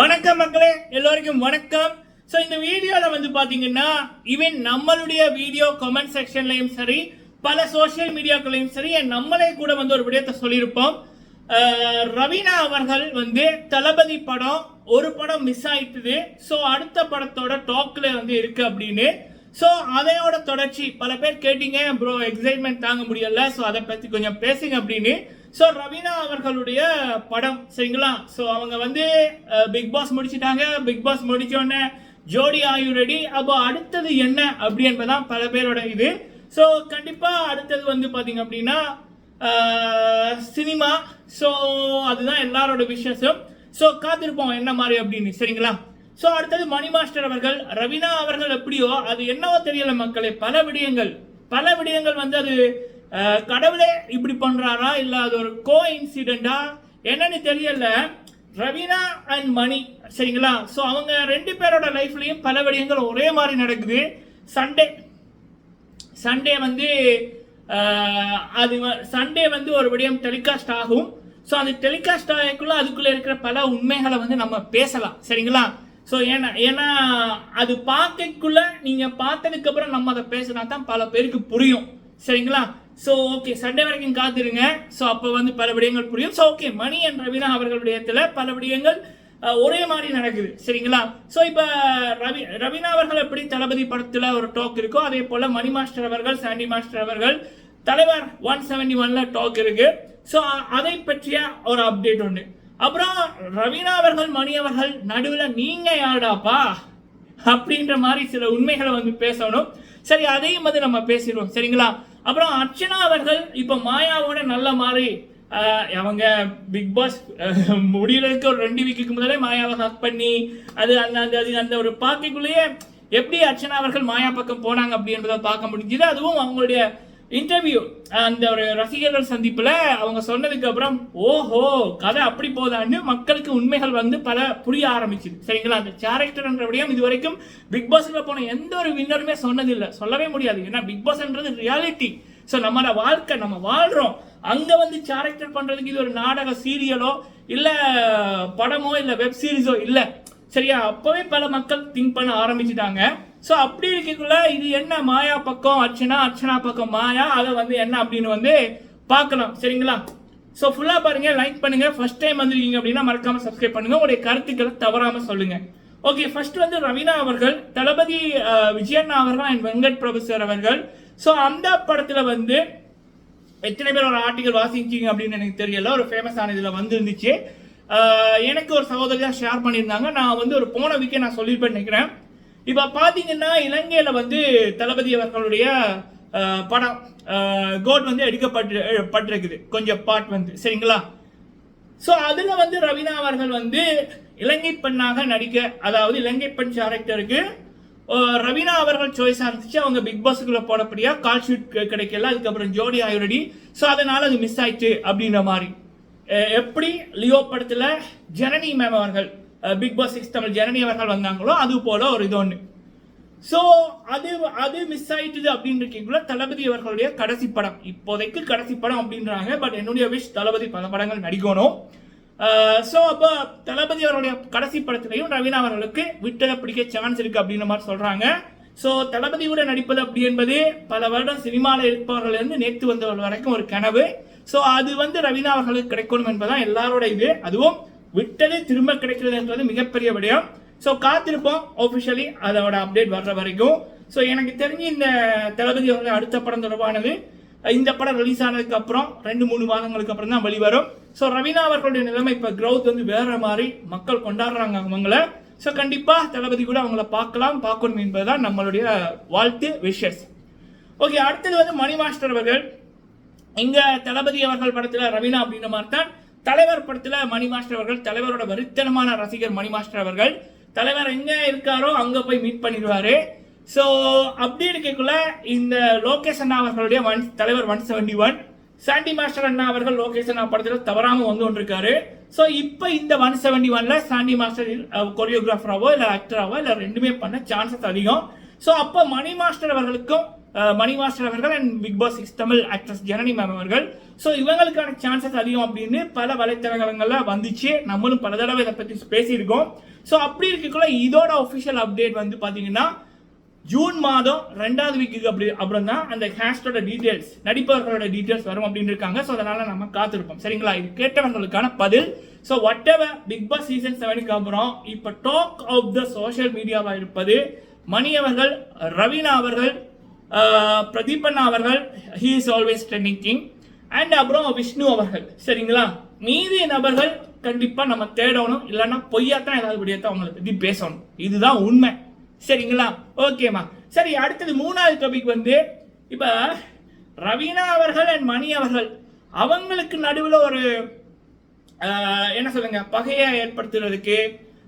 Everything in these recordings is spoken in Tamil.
வணக்கம் மக்களே எல்லோருக்கும் வணக்கம். ஸோ இந்த வீடியோவில் வந்து பார்த்தீங்கன்னா ஈவன் நம்மளுடைய வீடியோ கமெண்ட் செக்ஷன்லையும் சரி பல சோஷியல் மீடியாக்களையும் சரி என் நம்மளே கூட வந்து ஒரு விடயத்தை சொல்லியிருப்போம். ரவீனா அவர்கள் வந்து தளபதி படம் ஒரு படம் மிஸ் ஆயிட்டுது. ஸோ அடுத்த படத்தோட டாக்ல வந்து இருக்கு அப்படின்னு. ஸோ அதையோட தொடர்ச்சி பல பேர் கேட்டீங்க ப்ரோ எக்ஸைட்மெண்ட் தாங்க முடியல. ஸோ அதை பற்றி கொஞ்சம் பேசுங்க அப்படின்னு. ஸோ ரவீனா அவர்களுடைய படம் சரிங்களா? ஸோ அவங்க வந்து பிக் பாஸ் முடிச்சிட்டாங்க. பிக் பாஸ் முடிச்சோடனே ஜோடி ஆயு ரெடி அப்போ அடுத்தது என்ன? அப்படி என்பதான் பல பேரோட இது. ஸோ கண்டிப்பாக அடுத்தது வந்து பார்த்தீங்க அப்படின்னா சினிமா. ஸோ அதுதான் எல்லாரோட விஷயம் ஸோ காத்திருப்போம் என்ன மாதிரி அப்படின்னு சரிங்களா? ஸோ அடுத்தது மணி மாஸ்டர் அவர்கள் ரவீனா அவர்கள் எப்படியோ அது என்னவோ தெரியல மக்களே பல விடயங்கள். பல விடயங்கள் வந்து அது கடவுளே இப்படி பண்ணுறாரா இல்லை அது ஒரு கோ இன்சிடெண்ட்டா என்னன்னு தெரியல. ரவீனா அண்ட் மணி. சரிங்களா? ஸோ அவங்க ரெண்டு பேரோட லைஃப்லேயும் பல விடயங்கள் ஒரே மாதிரி நடக்குது. சண்டே சண்டே வந்து அது சண்டே வந்து ஒரு விடயம் டெலிகாஸ்ட் ஆகும். ஸோ அது டெலிகாஸ்ட் ஆகக்குள்ள அதுக்குள்ளே இருக்கிற பல உண்மைகளை வந்து நம்ம பேசலாம். சரிங்களா? ஸோ ஏன்னா ஏன்னா அது பார்க்கக்குள்ள நீங்கள் பார்த்ததுக்கப்புறம் நம்ம அதை பேசினா தான் பல பேருக்கு புரியும். சரிங்களா? ஸோ ஓகே சண்டே வரைக்கும் காத்திருங்க. ஸோ அப்போ வந்து பல விடயங்கள் புரியும். So okay Mani and Raveena அவர்களுடைய இடத்துல பல விடயங்கள் ஒரே மாதிரி நடக்குது. சரிங்களா? ஸோ இப்போ ரவி ரவீனா அவர்கள் எப்படி தளபதி படத்தில் ஒரு டாக் இருக்கோ அதே போல் மணி மாஸ்டர் அவர்கள் சாண்டி மாஸ்டர் அவர்கள் தலைவர் ஒன் செவன்டி ஒன்ல டாக் இருக்கு. ஸோ அதை பற்றிய ஒரு அப்டேட் உண்டு. அப்புறம் ரவீனா அவர்கள் மணி அவர்கள் நடுவில் நீங்கள் யாருடாப்பா? அப்படின்ற மாதிரி சில உண்மைகளை வந்து பேசணும். சரி அதையும் வந்து நம்ம பேசிடுவோம். சரிங்களா? அப்புறம் அர்ச்சனா அவர்கள் இப்போ மாயாவோட நல்ல மாதிரி அவங்க பிக் பாஸ் முடியறதுக்கு ஒரு ரெண்டு வீக்குக்கு முதலே மாயாவை ஹக் பண்ணி அது அந்த அந்த அது அந்த ஒரு பாக்கிக்குள்ளேயே எப்படி அர்ச்சனா அவர்கள் மாயா பக்கம் போனாங்க அப்படி பார்க்க முடிஞ்சுது. அதுவும் அவங்களுடைய இன்டர்வியூ அந்த ஒரு ரசிகர்கள் சந்திப்பில் அவங்க சொன்னதுக்கு அப்புறம் ஓஹோ கதை அப்படி போதான்னு மக்களுக்கு உண்மைகள் வந்து பல புரிய ஆரம்பிச்சுது. சரிங்களா? அந்த கேரக்டர்ன்ற விடயம் இது வரைக்கும் பிக் போன எந்த ஒரு வின்னருமே சொன்னதில்லை. சொல்லவே முடியாது. ஏன்னா பிக் பாஸ்ன்றது ரியாலிட்டி ஸோ நம்மளோட வாழ்க்கை நம்ம வாழ்கிறோம் அங்கே வந்து கேரக்டர் பண்ணுறதுக்கு இது ஒரு நாடக சீரியலோ இல்லை படமோ இல்லை வெப் சீரிஸோ இல்லை. சரியா? அப்போவே பல மக்கள் திங்க் பண்ண ஆரம்பிச்சிட்டாங்க. ஸோ அப்படி இருக்கக்குள்ள இது என்ன மாயா பக்கம் அர்ச்சனா அர்ச்சனா பக்கம் மாயா அதை வந்து என்ன அப்படின்னு வந்து பார்க்கலாம். சரிங்களா? ஸோ ஃபுல்லாக பாருங்கள் லைக் பண்ணுங்கள் ஃபஸ்ட் டைம் வந்திருக்கீங்க அப்படின்னா மறக்காமல் சப்ஸ்கிரைப் பண்ணுங்க. உங்களுடைய கருத்துக்களை தவறாமல் சொல்லுங்கள் ஓகே ஃபர்ஸ்ட் வந்து ரவீனா அவர்கள் தளபதி விஜயண்ணா அவர்கள் அண்ட் வெங்கட் பிரபு சார் அவர்கள். ஸோ அந்த படத்தில் வந்து எத்தனை பேர் ஒரு ஆர்டிகல் வாசிக்கிங்க அப்படின்னு எனக்கு தெரியல. ஒரு ஃபேமஸான இதில் வந்துருந்துச்சு. எனக்கு ஒரு சகோதரியாக ஷேர் பண்ணியிருந்தாங்க. நான் வந்து ஒரு போன வீக்கே நான் சொல்லியிருப்பேன் நினைக்கிறேன். இப்போ பார்த்தீங்கன்னா இலங்கையில் வந்து தளபதி அவர்களுடைய படம் கோட் வந்து எடுக்கப்பட்டு பட்டிருக்குது. கொஞ்சம் பார்ட் வந்து. சரிங்களா? ஸோ அதில் வந்து ரவீனா அவர்கள் வந்து இலங்கை பெண்ணாக நடிக்க அதாவது இலங்கை பெண் கேரக்டருக்கு ரவீனா அவர்கள் சாய்ஸாக இருந்துச்சு. அவங்க பிக் பாஸுக்குள்ளே போடப்படியா கால் ஷீட் கிடைக்கல. அதுக்கப்புறம் ஜோடி ஆயுரடி ஸோ அதனால் அது மிஸ் ஆயிடுச்சு அப்படின்ற மாதிரி. எப்படி லியோ படத்தில் ஜனனி மேம் அவர்கள் Bigg Boss six Tamil Janani அவர்கள் வந்தாங்களோ அது போல ஒரு இது ஒன்று ஸோ அது அது மிஸ் ஆயிட்டுது அப்படின்னு இருக்கீங்களா தளபதி அவர்களுடைய கடைசி படம். இப்போதைக்கு கடைசி படம் அப்படின்றாங்க பட் என்னுடைய விஷ் தளபதி பல படங்கள் நடிக்கணும். ஸோ அப்போ தளபதி அவருடைய கடைசி படத்திலையும் ரவீனா அவர்களுக்கு விட்டதை பிடிக்க சான்ஸ் இருக்கு அப்படின்ற மாதிரி சொல்றாங்க. ஸோ தளபதியோட நடிப்பது அப்படி என்பது பல வருடம் சினிமாவில் இருப்பவர்கள் இருந்து நேற்று வந்தவர்கள் வரைக்கும் ஒரு கனவு. ஸோ அது வந்து ரவீனா அவர்களுக்கு கிடைக்கணும் என்பதுதான் எல்லாரோட இது. அதுவும் விட்டது திரும்ப கிடைக்கிறதுன்றது மிகப்பெரிய விடயம். ஸோ காத்திருப்போம். ஆஃபிஷியலி அதோட அப்டேட் வர்ற வரைக்கும். ஸோ எனக்கு தெரிஞ்சு இந்த தளபதி அவர்கள் அடுத்த படம் தொடர்பானது இந்த படம் ரிலீஸ் ஆனதுக்கு அப்புறம் ரெண்டு மூணு மாதங்களுக்கு அப்புறம் தான் வெளிவரும். ஸோ ரவீனா அவர்களுடைய நிலைமை இப்போ க்ரௌத் வந்து வேற மாதிரி மக்கள் கொண்டாடுறாங்க அவங்கள. ஸோ கண்டிப்பாக தளபதி கூட அவங்கள பார்க்கலாம் பார்க்கணும் என்பதுதான் நம்மளுடைய வாழ்த்து விஷஸ் ஓகே அடுத்தது வந்து மணி மாஸ்டர் அவர்கள். இங்கே தளபதி அவர்கள் படத்தில் ரவீனா அப்படின்ற மாதிரி தான் தலைவர் படத்தில் மணி மாஸ்டர் அவர்கள் தலைவரோட வெறித்தனமான ரசிகர் மணி மாஸ்டர் அவர்கள். தலைவர் எங்கே இருக்காரோ அங்கே போய் மீட் பண்ணிடுவாரு. ஸோ அப்படி இருக்கக்குள்ள இந்த லோகேஷ் அண்ணா அவர்களுடைய one Thalaivar one seventy one Sandy master அண்ணா அவர்கள் லோகேஷ் அண்ணா படத்தில் தவறாமல் வந்து கொண்டிருக்காரு. ஸோ இப்போ இந்த ஒன் செவன்டி ஒன்ல சாண்டி மாஸ்டர் கொரியோகிராஃபராகவோ இல்லை ஆக்டராவோ இல்லை ரெண்டுமே பண்ண சான்சஸ் அதிகம். ஸோ அப்போ மணி மாஸ்டர் அவர்களுக்கும் மணி மாஸ்டர் அவர்கள் and Bigg Boss six Tamil actress Janani ma'am அவர்கள். ஸோ இவங்களுக்கான சான்சஸ் அதிகம் அப்படின்னு பல வலைத்தளங்கள்ல வந்துச்சு. நம்மளும் பல தடவை இதை பற்றி பேசியிருக்கோம். ஸோ அப்படி இருக்கக்குள்ள இதோட ஒஃபிஷியல் அப்டேட் வந்து பார்த்தீங்கன்னா ஜூன் மாதம் ரெண்டாவது வீக்குக்கு அப்படி அப்புறம் தான் அந்த கேஸ்டோட டீட்டெயில்ஸ் நடிப்பவர்களோட டீட்டெயில்ஸ் வரும் அப்படின்னு இருக்காங்க. ஸோ அதனால நம்ம காத்திருப்போம். சரிங்களா? இது கேட்டவங்களுக்கான பதில். So whatever Bigg Boss season செவனுக்கு அப்புறம் இப்போ டாக் ஆஃப் த சோஷியல் மீடியாவாக இருப்பது மணி அவர்கள் ரவீனா அவர்கள் Uh, பிரதீபன் அவர்கள் he is always trending king and அப்புறம் விஷ்ணு அவர்கள் சரிங்களா? மீதி நபர்கள் கண்டிப்பாக நம்ம தேடணும். இல்லைன்னா பொய்யாத்தான் ஏதாவது படியாத்தான் அவங்களை பற்றி பேசணும். இதுதான் உண்மை. சரிங்களா? ஓகேம்மா சரி அடுத்தது மூணாவது டாபிக் வந்து இப்போ ரவீனா அவர்கள் அண்ட் மணி அவர்கள் அவங்களுக்கு நடுவில் ஒரு uh, என்ன சொல்லுங்க பகையை ஏற்படுத்துறதுக்கு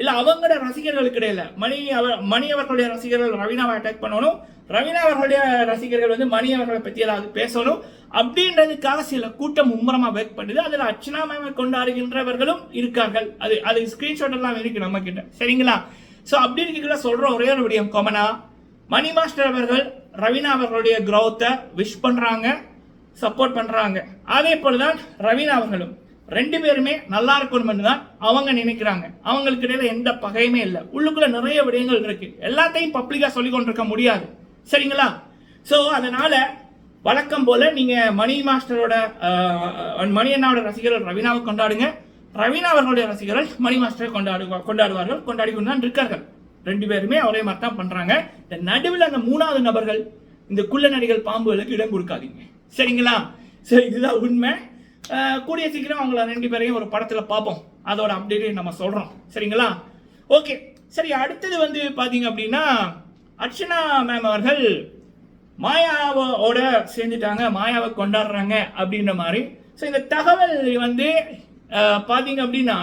இல்ல அவங்களோட ரசிகர்களுக்கு இடையில. மணி அவர் மணி அவர்களுடைய ரசிகர்கள் ரவீனாவை அட்டாக் பண்ணணும். ரவீனா அவர்களுடைய ரசிகர்கள் வந்து மணி அவர்களை பத்தி ஏதாவது பேசணும். அப்படின்றதுக்காக சில கூட்டம் மும்முரமா ஒர்க் பண்ணுது. அதுல அர்ச்சனா மேமை கொண்டாடுகின்றவர்களும் இருக்கார்கள். அது அது ஸ்கிரீன்ஷாட் எல்லாம் இருக்கு நம்ம கிட்ட சரிங்களா? ஸோ அப்படி இருக்கீங்களா? சொல்ற ஒரே ஒரு விடியம் கொமனா மணி மாஸ்டர் அவர்கள் ரவீனா அவர்களுடைய க்ரௌத்தை விஷ் பண்றாங்க சப்போர்ட் பண்றாங்க. அதே போலதான் ரவீனா அவர்களும். ரெண்டு பேருமே நல்லா இருக்கணும்னு தான் அவங்க நினைக்கிறாங்க. அவங்களுக்கு இடையில எந்த பகையுமே இல்லை. உள்ளுக்குள்ள நிறைய விடயங்கள் இருக்கு. எல்லாத்தையும் பப்ளிக்கா சொல்லி கொண்டிருக்க முடியாது. சரிங்களா? ஸோ அதனால வழக்கம் போல நீங்க மணி மாஸ்டரோட மணி அண்ணாவோட ரசிகர்கள் ரவீனாவை கொண்டாடுங்க. ரவீனா அவர்களுடைய ரசிகர்கள் மணி மாஸ்டரை கொண்டாடு கொண்டாடுவார்கள். கொண்டாடி கொண்டு தான் இருக்கார்கள். ரெண்டு பேருமே ஒரே மாதிரி தான் பண்றாங்க. இந்த நடுவில் அந்த மூணாவது நபர்கள் இந்த குள்ள நடிகள் பாம்புகளுக்கு இடம் கொடுக்காதீங்க. சரிங்களா? சரி இதுதான் உண்மை. கூடிய சீக்கிரம் அவங்கள ரெண்டு பேரையும் ஒரு படத்தில் பார்ப்போம். அதோட அப்டேட்டை நம்ம சொல்கிறோம் சரிங்களா? ஓகே சரி அடுத்தது வந்து பார்த்தீங்க அப்படின்னா அர்ச்சனா மேம் அவர்கள் மாயாவோட சேர்ந்துட்டாங்க மாயாவை கொண்டாடுறாங்க அப்படின்ற மாதிரி. ஸோ இந்த தகவல் வந்து பார்த்தீங்க அப்படின்னா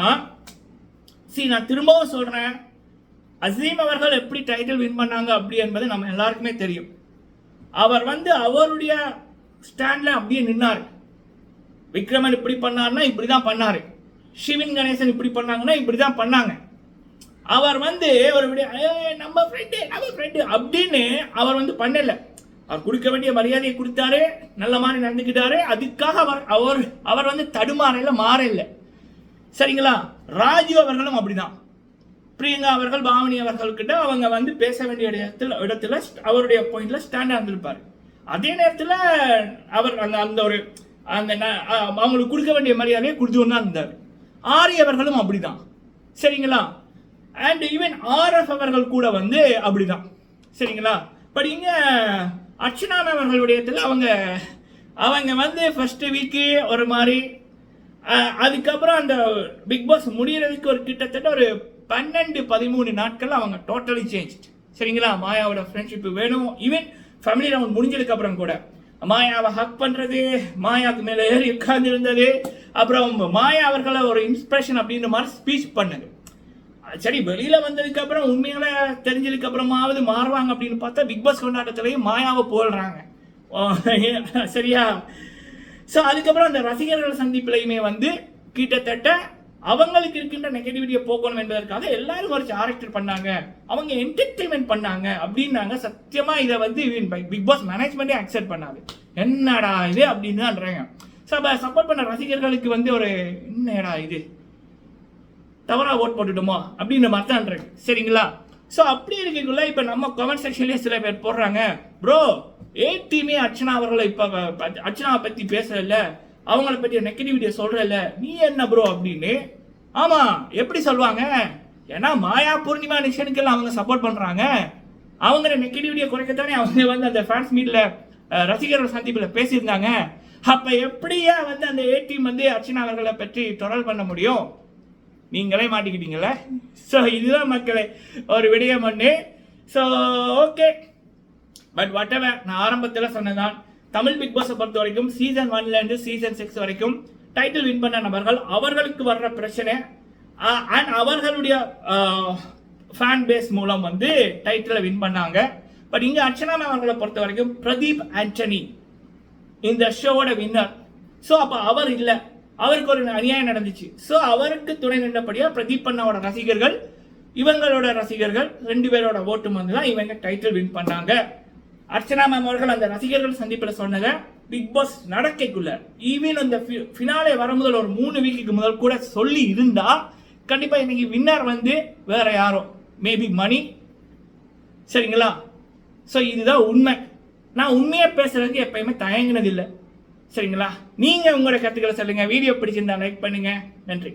சரி நான் திரும்பவும் சொல்கிறேன் அசீம் அவர்கள் எப்படி டைட்டில் வின் பண்ணாங்க அப்படி என்பது நம்ம எல்லாருக்குமே தெரியும். அவர் வந்து அவருடைய ஸ்டாண்டில் அப்படியே நின்னார். விக்ரமன் இப்படி பண்ணார்னா இப்படி தான் பண்ணார். சிவின் கணேசன் இப்படி பண்ணாங்கன்னா இப்படி தான் பண்ணாங்க. அவர் வந்து ஒரு நம்ம ஃப்ரெண்டு நம்ம ஃப்ரெண்டு அப்படின்னு அவர் வந்து பண்ணல. அவர் கொடுக்க வேண்டிய மரியாதையை கொடுத்தாரு நல்ல மாதிரி நடந்துக்கிட்டாரு. அதுக்காக அவர் அவர் அவர் வந்து தடுமாறல மாறல. சரிங்களா? ராஜீவ் அவர்களும் அப்படிதான். பிரியங்கா அவர்கள் பாவனி அவர்கள்கிட்ட அவங்க வந்து பேச வேண்டிய இடத்துல இடத்துல அவருடைய பாயிண்ட்ல ஸ்டாண்டாக இருந்திருப்பாரு. அதே நேரத்தில் அவர் அந்த அந்த ஒரு அந்த அவங்களுக்கு கொடுக்க வேண்டிய மரியாதையை கொடுத்து தான் இருந்தார். ஆரி அவர்களும் அப்படிதான். சரிங்களா? அண்ட் ஈவன் ஆர்எஃப் அவர்கள் கூட வந்து அப்படிதான். சரிங்களா? பட் இங்கே அர்ச்சனான் அவர்களுடையத்தில் அவங்க அவங்க வந்து ஃபஸ்ட்டு வீக்கு ஒரு மாதிரி அதுக்கப்புறம் அந்த பிக் பாஸ் முடியறதுக்கு ஒரு கிட்டத்தட்ட ஒரு பன்னெண்டு பதிமூணு நாட்கள் அவங்க டோட்டலி சேஞ்ச் சரிங்களா? மாயாவோட ஃப்ரெண்ட்ஷிப் வேணும். ஈவன் ஃபேமிலி ரவுண்ட் முடிஞ்சதுக்கப்புறம் கூட. மாயாவை ஹக் பண்ணுறது மாயாவுக்கு மேலே ஏறி உட்கார்ந்துருந்தது. அப்புறம் மாயா அவர்களை ஒரு இன்ஸ்பிரேஷன் அப்படின்ற மாதிரி ஸ்பீச் பண்ணுது. சரி வெளியில் வந்ததுக்கப்புறம் உண்மையில தெரிஞ்சதுக்கப்புறமாவது மாறுவாங்க அப்படின்னு பார்த்தா பிக் பாஸ் கொண்டாட்டத்திலையும் மாயாவை போடுறாங்க. ஓ, சரியா? ஸோ அதுக்கப்புறம் அந்த ரசிகர்கள் சந்திப்பிலையுமே வந்து கிட்டத்தட்ட அவங்களுக்கு இருக்கின்ற நெகட்டிவிட்டியை போக்கணும் என்பதற்காக எல்லாரும் ஒரு கேரக்டர் பண்ணாங்க. அவங்க என்டர்டைன்மெண்ட் பண்ணாங்க அப்படின்னாங்க. சத்தியமா இதை வந்து பிக் பாஸ் மேனேஜ்மெண்ட்டே அக்செப்ட் பண்ணாது. என்னடா இது அப்படின்னு தான்றாங்க ஸோ சப்போர்ட் பண்ண ரசிகர்களுக்கு வந்து ஒரு என்னடா இது? தவறாக ஓட் போட்டுட்டோமோ? அப்படின்ற மாதிரி தான் சரிங்களா? ஸோ அப்படி இருக்கக்குள்ள இப்போ நம்ம கமெண்ட் செக்ஷன்லேயே சில பேர் போடுறாங்க. ப்ரோ ஏ டீமே அர்ச்சனா அவர்களை இப்போ அர்ச்சனாவை பற்றி பேசல. அவங்கள பற்றி நெகட்டிவிட்டியை சொல்றல நீ என்ன ப்ரோ அப்படின்னு. ஆமாம் எப்படி சொல்லுவாங்க ஏன்னா மாயா பூர்ணிமா நிஷனுக்கெல்லாம் அவங்க சப்போர்ட் பண்ணுறாங்க அவங்க நெகட்டிவிட்டியை குறைக்கத்தானே அவங்க வந்து அந்த ஃபேன்ஸ் மீட்டில் ரசிகர்கள் சந்திப்பில் பேசியிருந்தாங்க. அப்போ எப்படியா வந்து அந்த ஏடிஎம் வந்து அர்ச்சனா அவர்களை பற்றி தொடர் பண்ண முடியும்? நீங்களே மாட்டிக்கிட்டீங்களே ஸோ இதுதான் மக்களை ஒரு விடயம் ஒன்று ஸோ ஓகே பட் வாட் நான் ஆரம்பத்தில் சொன்னதான் தமிழ் பிக் பாஸை பொறுத்த வரைக்கும் சீசன் ஒன்ல இருந்து சீசன் சிக்ஸ் வரைக்கும் டைட்டில் வின் பண்ண நபர்கள் அவர்களுக்கு வர்ற பிரச்சனை அண்ட் அவர்களுடைய ஃபேன் பேஸ் மூலம் வந்து டைட்டிலை வின் பண்ணாங்க. பட் இங்க அர்ச்சனா அவர்களை பொறுத்த வரைக்கும் பிரதீப் ஆண்டனி இந்த ஷோவோட வின்னர் ஸோ அப்போ அவர் இல்லை. அவருக்கு ஒரு அநியாயம் நடந்துச்சு. ஸோ அவருக்கு துணை நின்றபடியா பிரதீப் அண்ணாவோட ரசிகர்கள் இவங்களோட ரசிகர்கள் ரெண்டு பேரோட ஓட்டு வந்து தான் இவங்க டைட்டில் வின் பண்ணாங்க. அர்ச்சனா மேம் அவர்கள் அந்த ரசிகர்கள் சந்திப்பில் சொன்னதை பிக் பாஸ் நடக்கைக்குள்ள ஈவன் அந்த ஃபினாலே வர முதல் ஒரு மூணு வீக்குக்கு முதல் கூட சொல்லி இருந்தா கண்டிப்பா இன்னைக்கு வின்னர் வந்து வேற யாரோ? மேபி மணி சரிங்களா? ஸோ இதுதான் உண்மை. நான் உண்மையை பேசுறதுக்கு எப்பயுமே தயங்கினதில்லை. சரிங்களா? நீங்கள் உங்களோட கருத்துக்களை சொல்லுங்கள் வீடியோ பிடிச்சிருந்தா லைக் பண்ணுங்கள் நன்றி.